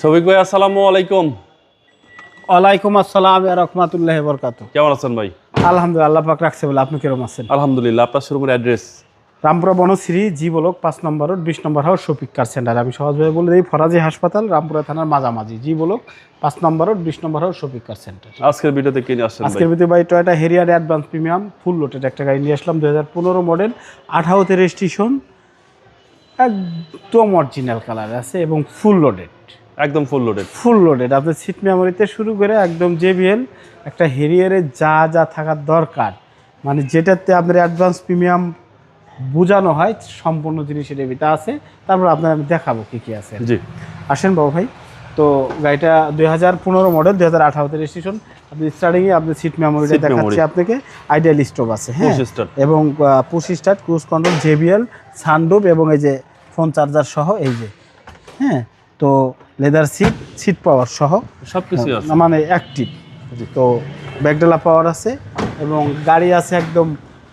সবিক ভাই আসসালামু আলাইকুম। ওয়ালাইকুম আসসালাম রহমতুল্লাহ বরকাত কেমন আছেন ভাই? আলহামদুলিল্লাহ আল্লাহ পাক রাখছে বলে। আপনি কিরম আছেন? আলহামদুলিল্লাহ আপনার শোরুমের address? Rampura Banasree G block পাঁচ নম্বর রোড বিশ number house Shafiq car centre. আমি সহজভাবে বলে দিই ফরাজি হাসপাতাল রামপুরা থানার মাঝামাঝি। জি বলক পাঁচ নম্বর রোড বিশ number house Shafiq car centre. আজকের ভিডিওতে কিনে আসছেন ভাই? আজকের ভিতরে by Toyota Harrier advance premium full loaded একটা গাড়ি নিয়ে আসলাম দু হাজার পনেরো মডেল আঠারোতে রেজিস্ট্রেশন একদম অরিজিনাল কালার আছে এবং ফুল লোডেড একদম ফুল লোডেড ফুল লোডেড আপনার সিট মেমোরিতে শুরু করে একদম জেবিএল একটা হেরিয়ারে যা যা থাকার দরকার। মানে যেটাতে আপনার অ্যাডভান্স প্রিমিয়াম বোঝানো হয় সম্পূর্ণ জিনিসের এবিটা আছে। তারপর আপনার আমি দেখাবো কী কী আছে। জি। আসেন বাবু ভাই। তো গাড়িটা দুই হাজার পনেরো মডেল দুই হাজার আঠারোতে রেজিস্ট্রেশন আপনি স্টার্টিংয়ে আপনি সিট মেমোরিটা দেখাচ্ছি আপনাকে। আইডিয়াল স্টোভ আছে হ্যাঁ। এবং push start cruise control JBL sunroof এবং এই যে ফোন চার্জার সহ এই যে হ্যাঁ? তো লেদার সিট সিট পাওয়ার সহ। সব কিছুই আছে। মানে অ্যাক্টিভ তো ব্যাকডালা পাওয়ার আছে এবং গাড়ি আছে একদম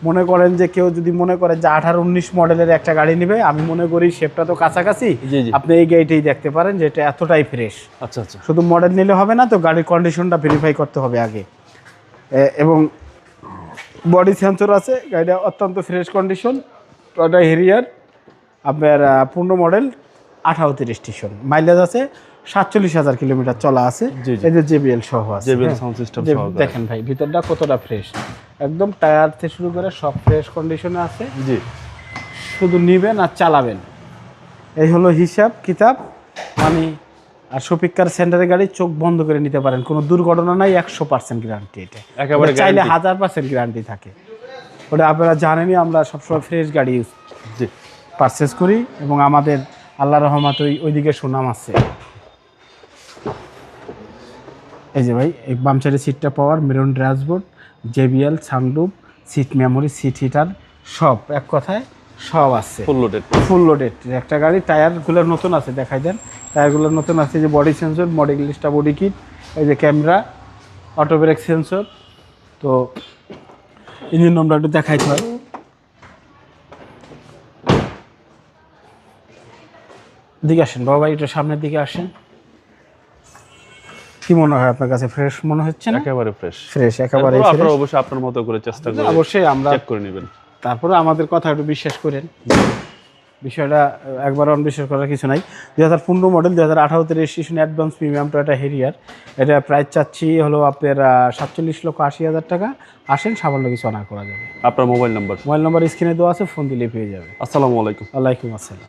মনে করেন যে কেউ যদি মনে করে যে আঠারো উনিশ মডেলের একটা গাড়ি নেবে আমি মনে করি শেপটা তো কাছাকাছি। আপনি এই গাড়িটাই দেখতে পারেন যে এটা এতটাই ফ্রেশ আচ্ছা আচ্ছা। শুধু মডেল নিলে হবে না তো গাড়ির কন্ডিশনটা ভেরিফাই করতে হবে আগে। এবং বডি সেন্সর আছে গাড়িটা অত্যন্ত ফ্রেশ কন্ডিশন ওটা হেরিয়ার আপনার পূর্ণ মডেল আঠারোতে রেজিস্ট্রেশন মাইলেজ আছে সাতচল্লিশ হাজার কিলোমিটার চলা আছে। এই যে জেবিএল সহ আছে হ্যাঁ। যে- সহকারে। দেখেন ভাই ভিতরটা কতটা ফ্রেশ একদম টায়ার থেকে শুরু করে সব ফ্রেশ কন্ডিশনে আছে। জি। শুধু নিবেন আর চালাবেন। এই হলো হিসাব কিতাব। মানে আর শফিকার সেন্টারের গাড়ি চোখ বন্ধ করে নিতে পারেন। কোনো দুর্ঘটনা নাই একশো পার্সেন্ট গ্যারান্টি এটা। একেবারে চাইলে হাজার পার্সেন্ট গ্যারান্টি থাকে। ওটা আপনারা জানেনই আমরা সবসময় ফ্রেশ গাড়ি ইউজ পারচেস করি এবং আমাদের আল্লাহ রহমত ওই ওইদিকে সুনাম আছে। এই যে ভাই এই বাম সাইডে সিটটা power maroon dashboard JBL sunroof seat memory seat heater সব এক কথায় সব আছে। ফুল লোডেড ফুল লোডেড একটা গাড়ি টায়ারগুলো নতুন আছে দেখাই দেন। টায়ারগুলো নতুন আছে এই যে বডি সেন্সর বডি গ্লিসটা বডি কিট এই যে ক্যামেরা অটো ব্রেক সেন্সর তো ইঞ্জিন নম্বর একটু দেখাইতে হয়। দিকে আসেন বাবা এটা সামনের দিকে আসেন। কি মনে হয় আপনার কাছে ফ্রেশ মনে হচ্ছে না? একেবারে ফ্রেশ ফ্রেশ একেবারে আপনারা অবশ্যই আপনার মতো করে চেষ্টা করে অবশ্যই আমরা চেক করে নেবেন। তারপরে আমাদের কথা একটু বিশ্বাস করেন। বিষয়টা একবার অনবিশ্বাস করার কিছু নাই। দু হাজার পনেরো মডেল দু হাজার আঠারো registration advance premium Toyota Harrier এটা প্রাইস চাচ্ছি হলো আপনার সাতচল্লিশ লক্ষ আশি হাজার টাকা। আসেন সামান্য কিছু অনার করা যাবে। আপনার মোবাইল নাম্বার মোবাইল নম্বর স্ক্রিনে দেওয়া আছে ফোন দিলে পেয়ে যাবে। আসসালামু আলাইকুম। ওয়ালাইকুম আসসালাম।